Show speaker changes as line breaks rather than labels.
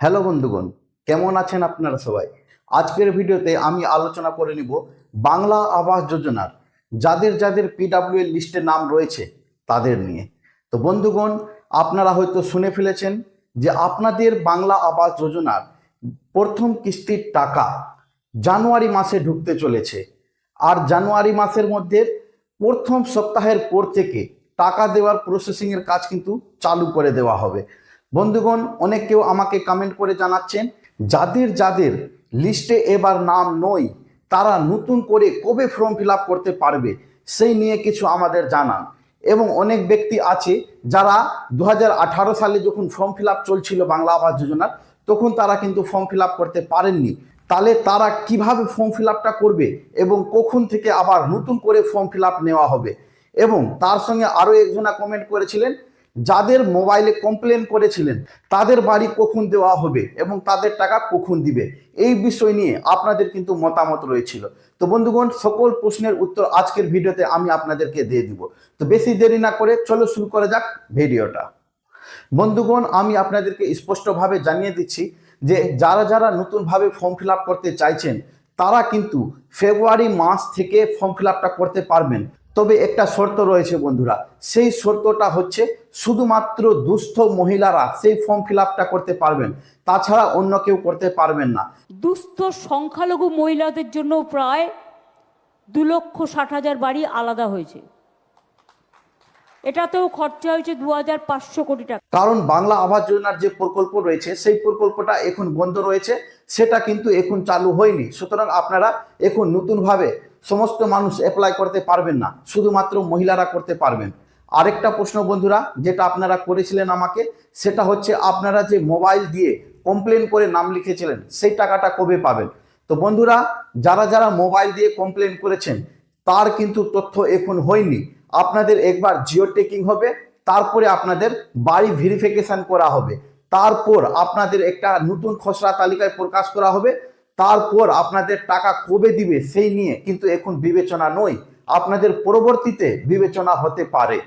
Hello বন্ধুগণ, কেমন আছেন আপনারা সবাই? আজকের ভিডিওতে আমি আলোচনা করে নিব বাংলা আবাস যোজনার যাদের যাদের পিডাব্লিউ লিস্টে নাম রয়েছে তাদের নিয়ে। তো বন্ধুগণ, আপনারা হয়তো শুনে ফেলেছেন যে আপনাদের বাংলা আবাস যোজনার প্রথম কিস্তির টাকা জানুয়ারি মাসে ঢুকতে চলেছে আর জানুয়ারি মাসের মধ্যে প্রথম সপ্তাহের পর থেকে টাকা দেওয়ার প্রসেসিংয়ের কাজ কিন্তু চালু করে দেওয়া হবে। বন্ধুগণ, অনেক কেউ আমাকে কমেন্ট করে জানাচ্ছেন, যাদের যাদের লিস্টে এবার নাম নই তারা নতুন করে কবে ফর্ম ফিল করতে পারবে, সেই নিয়ে কিছু আমাদের জানান। এবং অনেক ব্যক্তি আছে যারা দু হাজার আঠারো সালে যখন ফর্ম ফিল চলছিল বাংলা আবাস যোজনার, তখন তারা কিন্তু ফর্ম ফিল করতে পারেননি। তাহলে তারা কীভাবে ফর্ম ফিল করবে এবং কখন থেকে আবার নতুন করে ফর্ম ফিল নেওয়া হবে? এবং তার সঙ্গে আরও একজনা কমেন্ট করেছিলেন যাদের মোবাইলে কমপ্লেন করেছিলেন, তাদের বাড়ি কখন দেওয়া হবে এবং তাদের টাকা কখন দিবে? এই বিষয় নিয়ে আপনাদের কিন্তু মতামত রয়েছিল। তো বন্ধুগণ, সকল প্রশ্নের উত্তর আজকের ভিডিওতে আমি আপনাদেরকে দিয়ে দিব। তো বেশি দেরি না করে চলো শুরু করা যাক ভিডিওটা। বন্ধুগণ, আমি আপনাদেরকে স্পষ্টভাবে জানিয়ে দিচ্ছি যে যারা যারা নতুনভাবে ফর্ম ফিল করতে চাইছেন, তারা কিন্তু ফেব্রুয়ারি মাস থেকে ফর্ম ফিল করতে পারবেন। তবে একটা শর্ত রয়েছে বন্ধুরা, সেই শর্তটা হচ্ছে শুধুমাত্র দুস্থ মহিলারা সেই ফর্ম ফিল করতে পারবেন, তাছাড়া অন্য কেউ করতে পারবেন না।
দুস্থ সংখ্যালঘু মহিলাদের জন্য প্রায় দু লক্ষ ষাট হাজার বাড়ি আলাদা হয়েছে। এটাতেও খরচা হয়েছে দু হাজার পাঁচশো কোটি টাকা।
কারণ বাংলা আবাস যোজনার যে প্রকল্প রয়েছে, সেই প্রকল্পটা এখন বন্ধ রয়েছে, সেটা কিন্তু এখন চালু হয়নি। সুতরাং আপনারা এখন নতুনভাবে সমস্ত মানুষ অ্যাপ্লাই করতে পারবেন না, শুধুমাত্র মহিলারা করতে পারবেন। আরেকটা প্রশ্ন বন্ধুরা, যেটা আপনারা করেছিলেন আমাকে, সেটা হচ্ছে আপনারা যে মোবাইল দিয়ে কমপ্লেন করে নাম লিখেছিলেন, সেই টাকাটা কবে পাবেন? তো বন্ধুরা, যারা যারা মোবাইল দিয়ে কমপ্লেন করেছেন, তার কিন্তু তথ্য এখন হয়নি। আপনাদের একবার জিও টেকিং হবে, তারপরে আপনাদের বাড়ি ভেরিফিকেশন করা হবে, তারপর আপনাদের একটা নতুন খসড়া তালিকায় প্রকাশ করা হবে, তারপর আপনাদের টাকা কবে দিবে সেই নিয়ে কিন্তু এখন বিবেচনা নয়, আপনাদের পরবর্তীতে বিবেচনা হতে পারে।